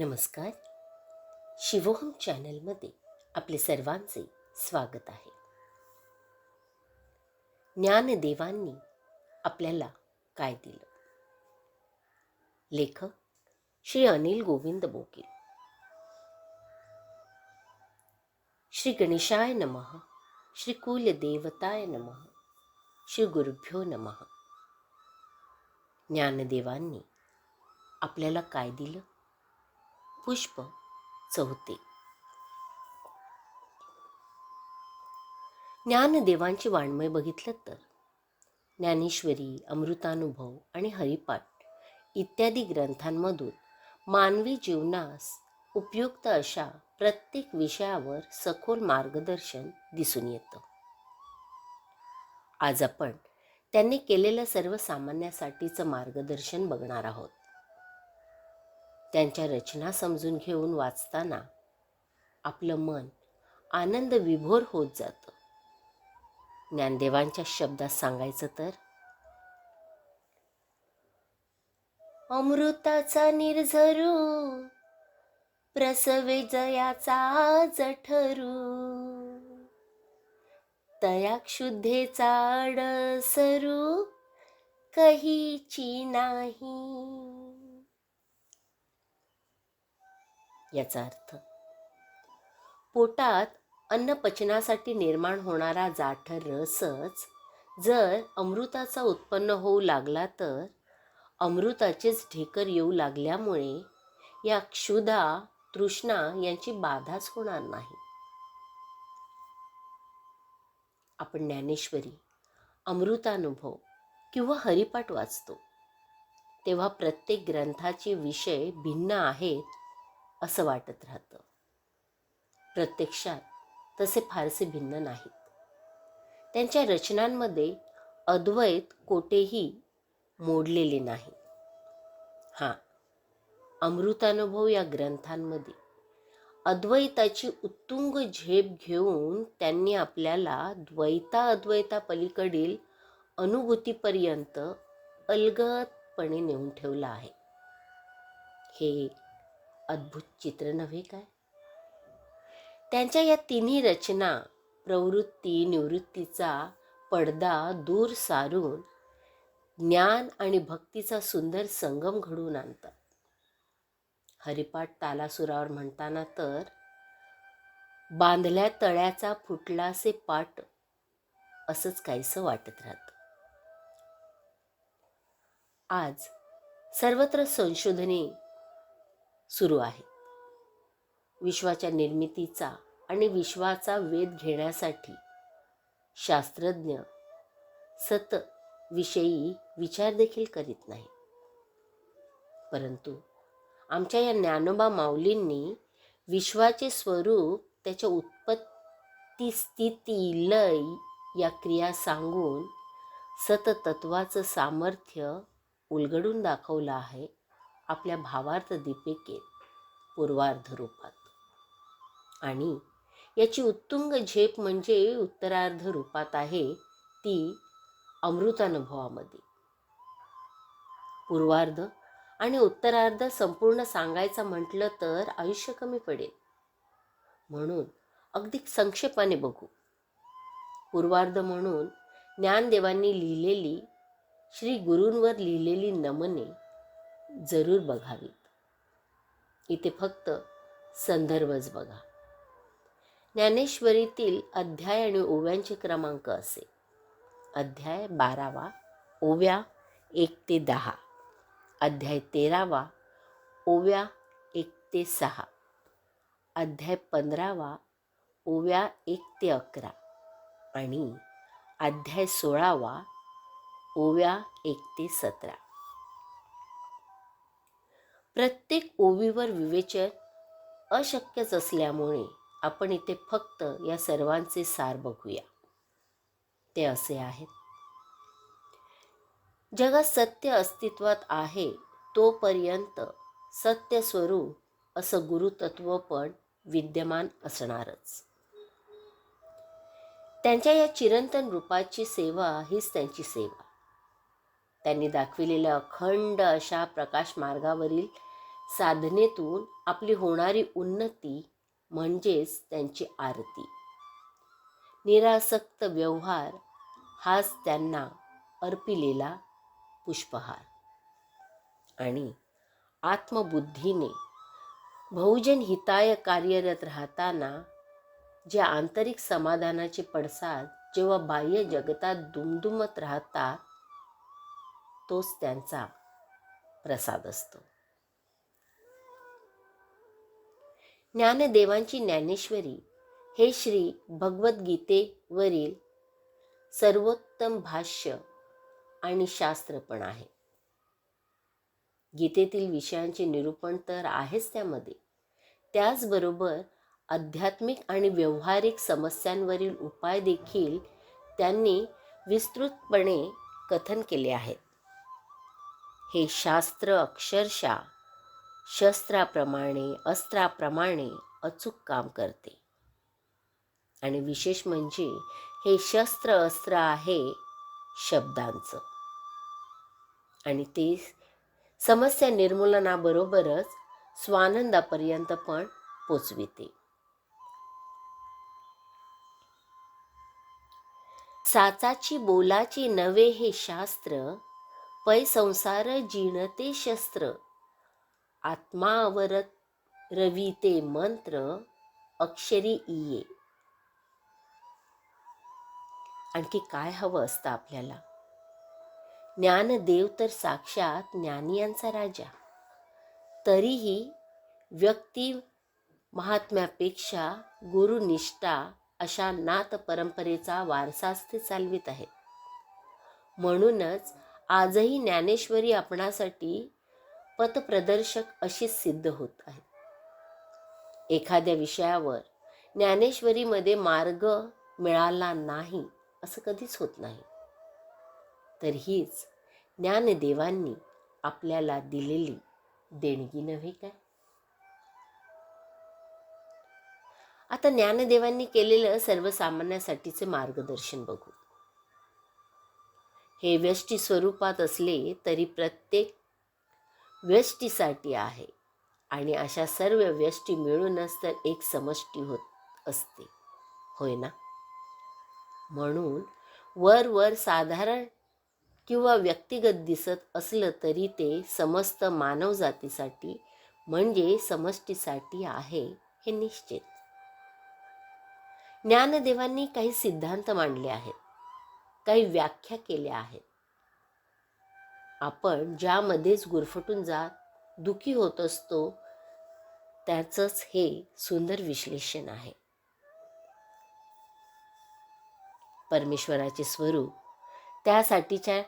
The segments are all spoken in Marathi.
नमस्कार. शिवोहम चॅनलमध्ये आपले सर्वांचे स्वागत आहे. ज्ञानदेवांनी आपल्याला काय दिलं? लेखक श्री अनिल गोविंद बोकील श्री गणेशाय नमः श्री कुलदेवताय नमः श्री गुरुभ्यो नमः. ज्ञानदेवांनी आपल्याला काय दिलं? पुष्प चौथे ज्ञानदेवांची वाङ्मय बघितलं तर ज्ञानेश्वरी अमृतानुभव आणि हरिपाठ इत्यादी ग्रंथांमधून मानवी जीवनास उपयुक्त अशा प्रत्येक विषयावर सखोल मार्गदर्शन दिसून येतं. आज आपण त्यांनी केलेलं सर्वसामान्यासाठीचं मार्गदर्शन बघणार आहोत. त्यांच्या रचना समजून घेऊन वाचताना आपलं मन आनंद विभोर होत जातं. ज्ञानदेवांच्या शब्दात सांगायचं तर अमृताचा निर्झरू प्रसवे जयाचा जठरू तया क्षुद्धेचा अडसरू कहीची नाही. याचा अर्थ. पोटात अन्न पचनासाठी निर्माण होणारा जाठर रसच जर अमृताचा उत्पन्न होऊ लागला तर अमृताचेच ढेकर येऊ लागल्यामुळे या क्षुधा तृष्णा यांची बाधाच होणार नाही. आपण ज्ञानेश्वरी अमृतानुभव किंवा हरिपाठ वाचतो. तेव्हा प्रत्येक ग्रंथाचे विषय भिन्न आहेत. असं वाटत राहतं. प्रत्यक्षात तसे फारसे भिन्न नाहीत. त्यांच्या रचनांमध्ये अद्वैत कोठेही मोडलेले नाही. हां अमृतानुभव या ग्रंथांमध्ये अद्वैताची उत्तुंग झेप घेऊन त्यांनी आपल्याला द्वैता अद्वैता पलीकडील अनुभूतीपर्यंत अलगतपणे नेऊन ठेवलं आहे. हे अद्भुत चित्र नव्हे काय? त्यांच्या या तिन्ही रचना प्रवृत्ती निवृत्तीचा पडदा दूर सारून ज्ञान आणि भक्तीचा सुंदर संगम घडवून आणतात. हरिपाठ तालासुरावर म्हणताना तर बांधल्या तळ्याचा फुटलासे पाट असंच काहीसं वाटत राहतं. आज सर्वत्र संशोधने सुरू आहेत विश्वाच्या निर्मितीचा आणि विश्वाचा वेध घेण्यासाठी शास्त्रज्ञ सत विषयी विचार देखील करीत नाही. परंतु आमच्या या ज्ञानोबा माऊलींनी विश्वाचे स्वरूप त्याच्या उत्पत्ती स्थिती लय या क्रिया सांगून सततत्वाचं सामर्थ्य उलगडून दाखवलं आहे. आपल्या भावार्थ दीपिकेत पूर्वार्ध रूपात. आणि याची उत्तुंग झेप म्हणजे उत्तरार्ध रूपात आहे ती अमृतानुभवामध्ये. पूर्वार्ध आणि उत्तरार्ध संपूर्ण सांगायचं म्हटलं तर आयुष्य कमी पडेल. म्हणून अगदी संक्षेपाने बघू. पूर्वार्ध म्हणून ज्ञानदेवांनी लिहिलेली श्री गुरूंवर लिहिलेली नमने जरूर बघावीत. इथे फक्त संदर्भच बघा. ज्ञानेश्वरीतील अध्याय आणि ओव्यांचे क्रमांक असे. अध्याय बारावा ओव्या एक ते दहा. अध्याय तेरावा ओव्या एक ते सहा. अध्याय पंधरावा ओव्या एक ते अकरा. आणि अध्याय सोळावा ओव्या एक ते सतरा. प्रत्येक ओवीवर विवेचन अशक्यच असल्यामुळे आपण इथे फक्त या सर्वांचे सार बघूया. ते असे आहेत. जगात सत्य अस्तित्वात आहे तोपर्यंत सत्य स्वरूप असं गुरुतत्व पण विद्यमान असणारच. त्यांच्या या चिरंतन रूपाची सेवा हीच त्यांची सेवा. त्यांनी दाखविलेल्या अखंड अशा प्रकाश मार्गावरील साधनेतून आपली होणारी उन्नती म्हणजेच त्यांची आरती. निरासक्त व्यवहार हाच त्यांना अर्पिलेला पुष्पहार. आणि आत्मबुद्धीने बहुजन हिताय कार्यरत राहताना जे आंतरिक समाधानाचे पडसाद जेव्हा बाह्य जगतात दुमदुमत राहतात तोच त्यांचा प्रसाद असतो. ज्ञानदेवांची ज्ञानेश्वरी हे श्री भगवद्गीतेवरील सर्वोत्तम भाष्य आणि शास्त्र पण आहे. गीतेतील विषयांचे निरूपण तर आहेच त्यामध्ये. त्याचबरोबर आध्यात्मिक आणि व्यावहारिक समस्यांवरील उपाय देखील त्यांनी विस्तृतपणे कथन केले आहेत. हे शास्त्र अक्षरशः शस्त्राप्रमाणे अस्त्राप्रमाणे अचूक काम करते. आणि विशेष म्हणजे हे शस्त्र अस्त्र आहे शब्दांचं. आणि ते समस्या निर्मूलनाबरोबरच स्वानंदापर्यंत पण पोचविते. साचाची बोलाची नवे हे शास्त्र पै संसार जिणते शस्त्र. आत्मावरत रवीते मंत्र अक्षरी इये. आणखी काय हवं असतं आपल्याला? ज्ञानदेव तर साक्षात ज्ञानियांचा राजा. तरीही व्यक्ती महात्म्यापेक्षा गुरुनिष्ठा अशा नाथ परंपरेचा वारसाच ते चालवित आहेत म्हणूनच आजही ज्ञानेश्वरी आपणासाठी पथप्रदर्शक अशी सिद्ध होत आहे एखाद्या विषयावर ज्ञानेश्वरीमध्ये मार्ग मिळाला नाही असं कधीच होत नाही. तर हीच ज्ञानदेवांनी आपल्याला दिलेली देणगी नव्हे काय? आता ज्ञानदेवांनी केलेलं सर्वसामान्यासाठीचे मार्गदर्शन बघू. हे व्यष्टी स्वरूपात असले तरी प्रत्येक व्यष्टीसाठी आहे. आणि अशा सर्व व्यष्टी मिळूनच तर एक समष्टी होत असते. होय ना? म्हणून वर वर साधारण किंवा व्यक्तिगत दिसत असलं तरी ते समस्त मानवजातीसाठी म्हणजे समष्टीसाठी आहे हे निश्चित. ज्ञानदेवांनी काही सिद्धांत मांडले आहेत. काही व्याख्या केल्या आहेत. आपण ज्यामध्येच गुरफटून जात दुखी होत असतो त्याचंच हे सुंदर विश्लेषण आहे. परमेश्वराचे स्वरूप त्यासाठीच्या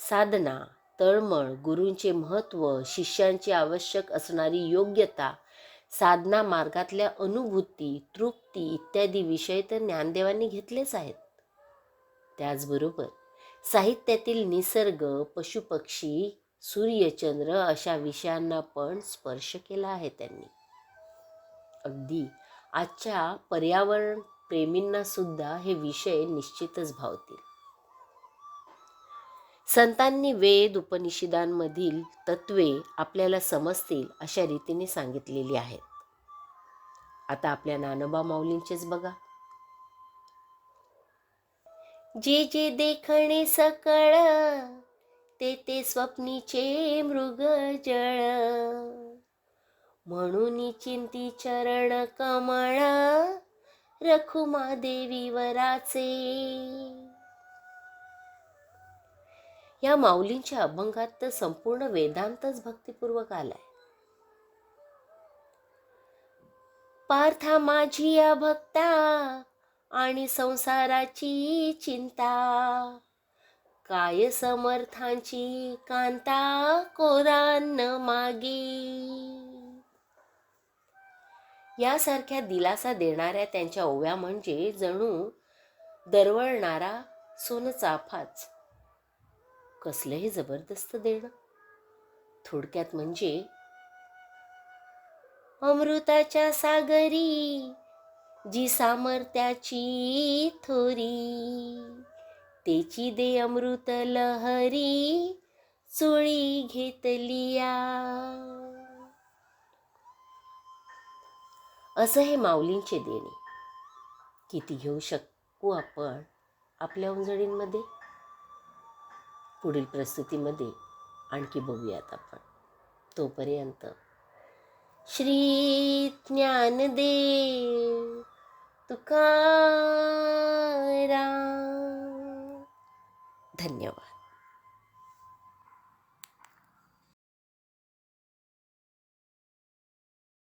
साधना तळमळ गुरूंचे महत्त्व शिष्यांची आवश्यक असणारी योग्यता साधना मार्गातल्या अनुभूती तृप्ती इत्यादी विषय तर ज्ञानदेवांनी घेतलेच आहेत. त्याचबरोबर साहित्यातील निसर्ग पशुपक्षी सूर्यचंद्र अशा विषयांना पण स्पर्श केला आहे त्यांनी. अगदी आजच्या पर्यावरण प्रेमींना सुद्धा हे विषय निश्चितच भावतील. संतांनी वेद उपनिषदांमधील तत्वे आपल्याला समजतील अशा रीतीने सांगितलेली आहेत. आता आपल्या नानोबा माऊलींचेच बघा. जे जे देखणे सकळ ते ते स्वप्नीचे मृग जळ. म्हणून चिंती चरण कमळ रखुमा देवी वराचे. या माऊलींच्या अभंगात तर संपूर्ण वेदांतच भक्तिपूर्वक आलाय. पार्था माझी या भक्ता आणि संसाराची चिंता. काय समर्थांची कांता कोरान मागे. यासारख्या दिलासा देणाऱ्या त्यांच्या ओव्या म्हणजे जणू दरवळणारा सोनचाफाच कसलं हे जबरदस्त देणं. थोडक्यात म्हणजे अमृताच्या सागरी जी सामर्थ्याची थोरी तेची दे अमृत लहरी चोळी घेतलिया असं हे माऊलींचे देणे. किती घेऊ शकू आपण आपल्या उंजळींमध्ये पुढील प्रस्तुतीमध्ये आणखी बघूयात आपण. तोपर्यंत श्री ज्ञानदेव तुकाराम धन्यवाद